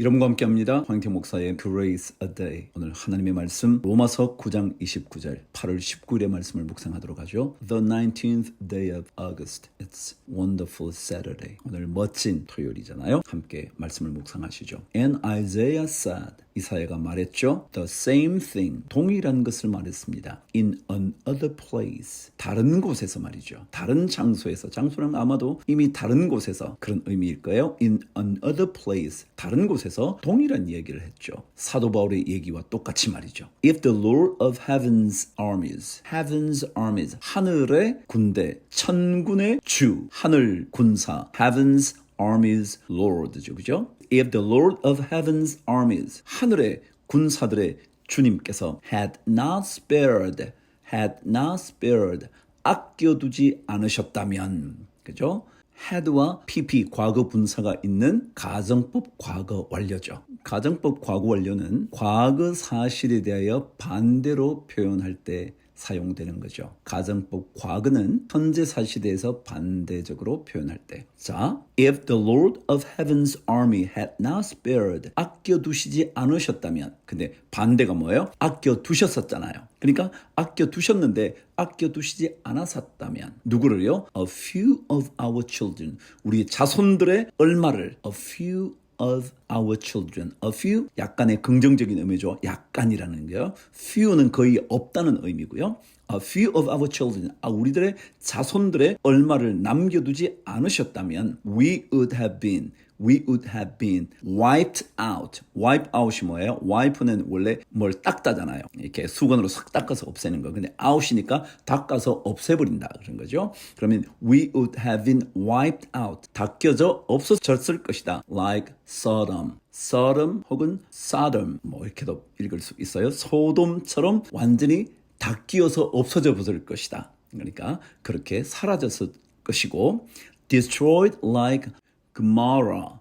이름과 함께합니다. 황태 목사의 Grace a Day. 오늘 하나님의 말씀 로마서 9장 29절 8월 19일의 말씀을 묵상하도록 하죠. The 19th day of August. It's wonderful Saturday. 오늘 멋진 토요일이잖아요. 함께 말씀을 묵상하시죠. And Isaiah said. 이사야가 말했죠. The same thing. 동일한 것을 말했습니다. In another place. 다른 곳에서 말이죠. 다른 장소에서. 장소는 아마도 이미 다른 곳에서 그런 의미일 거예요. In another place. 다른 곳에서 동일한 얘기를 했죠. 사도 바울의 얘기와 똑같이 말이죠. If the Lord of heaven's armies, heaven's armies, 하늘의 군대, 천군의 주, 하늘 군사, heaven's armies Lord죠. 그죠? If the Lord of heaven's armies, 하늘의 군사들의 주님께서 had not spared, had not spared, 아껴두지 않으셨다면, 그죠? had와 pp 과거 분사가 있는 가정법 과거 완료죠. 가정법 과거 완료는 과거 사실에 대하여 반대로 표현할 때 사용되는 거죠. 가정법 과거는 현재 사실에 대해서 반대적으로 표현할 때. 자, if the Lord of Heaven's army had not spared, 아껴두시지 않으셨다면. 근데 반대가 뭐예요? 아껴두셨었잖아요. 그러니까 아껴두셨는데 아껴두시지 않았었다면. 누구를요? A few of our children. 우리 자손들의 얼마를 a few of our children. A few 약간의 긍정적인 의미죠. 약간이라는 게요. few는 거의 없다는 의미고요. A few of our children. 아, 우리들의 자손들의 얼마를 남겨두지 않으셨다면 we would have been we would have been wiped out. wipe out이 뭐예요? wipe는 원래 뭘 닦다잖아요. 이렇게 수건으로 싹 닦아서 없애는 거. 근데 out이니까 닦아서 없애버린다. 그런 거죠. 그러면 we would have been wiped out. 닦여져 없어졌을 것이다. like Sodom. Sodom 혹은 Sodom 뭐 이렇게도 읽을 수 있어요. 소돔처럼 완전히 다 끼어서 없어져 버릴 것이다. 그러니까 그렇게 사라졌을 것이고 destroyed like Gomorrah.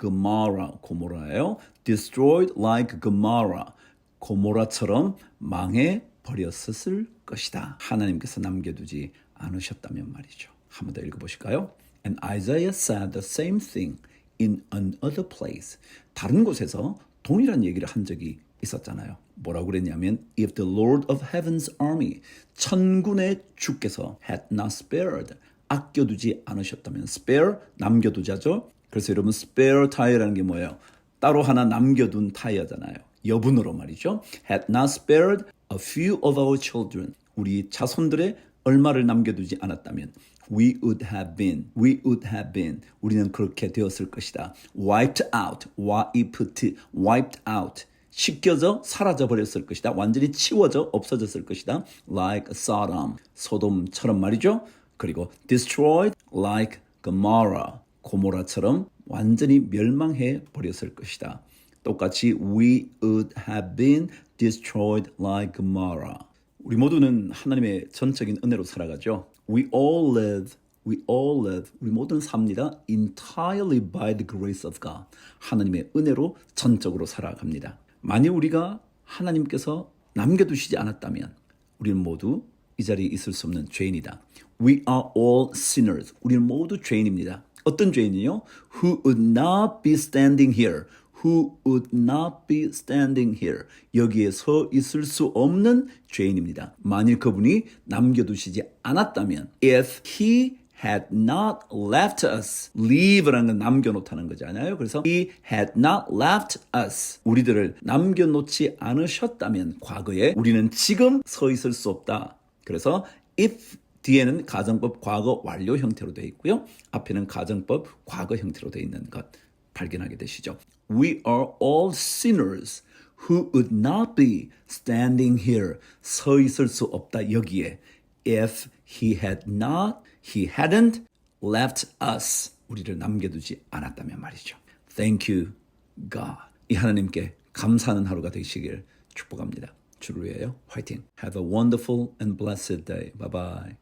Gomorrah, 고모라예요. destroyed like Gomorrah. 고모라처럼 망해 버렸을 것이다. 하나님께서 남겨두지 않으셨다면 말이죠. 한 번 더 읽어 보실까요? And Isaiah said the same thing in another place. 다른 곳에서 동일한 얘기를 한 적이 있었잖아요. 뭐라고 그랬냐면 if the Lord of heaven's army 천군의 주께서 had not spared 아껴두지 않으셨다면 spare 남겨두자죠. 그래서 여러분 spare tire라는 게 뭐예요? 따로 하나 남겨둔 타이어잖아요. 여분으로 말이죠. had not spared a few of our children 우리 자손들의 얼마를 남겨두지 않았다면 we would have been, we would have been 우리는 그렇게 되었을 것이다. wiped out, wiped, wiped out 씻겨져 사라져 버렸을 것이다. 완전히 치워져 없어졌을 것이다. like Sodom, 소돔처럼 말이죠. 그리고 destroyed like Gomorrah, 고모라처럼 완전히 멸망해 버렸을 것이다. 똑같이 we would have been destroyed like Gomorrah. 우리 모두는 하나님의 전적인 은혜로 살아가죠. We all live, we all live, 우리 모두는 삽니다. entirely by the grace of God. 하나님의 은혜로 전적으로 살아갑니다. 만일 우리가 하나님께서 남겨두시지 않았다면 우리는 모두 이 자리에 있을 수 없는 죄인이다. We are all sinners. 우리는 모두 죄인입니다. 어떤 죄인이요? Who would not be standing here. Who would not be standing here. 여기에 서 있을 수 없는 죄인입니다. 만일 그분이 남겨두시지 않았다면 if he had not left us. leave라는 건 남겨놓다는 거잖아요. 그래서 he had not left us. 우리들을 남겨놓지 않으셨다면 과거에 우리는 지금 서 있을 수 없다. 그래서 if 뒤에는 가정법 과거 완료 형태로 되어 있고요. 앞에는 가정법 과거 형태로 되어 있는 것 발견하게 되시죠. We are all sinners who would not be standing here. 서 있을 수 없다 여기에. If he had not, he hadn't left us. 우리를 남겨두지 않았다면 말이죠. Thank you, God. 이 하나님께 감사하는 하루가 되시길 축복합니다. 주를 위하여 화이팅. Have a wonderful and blessed day. Bye bye.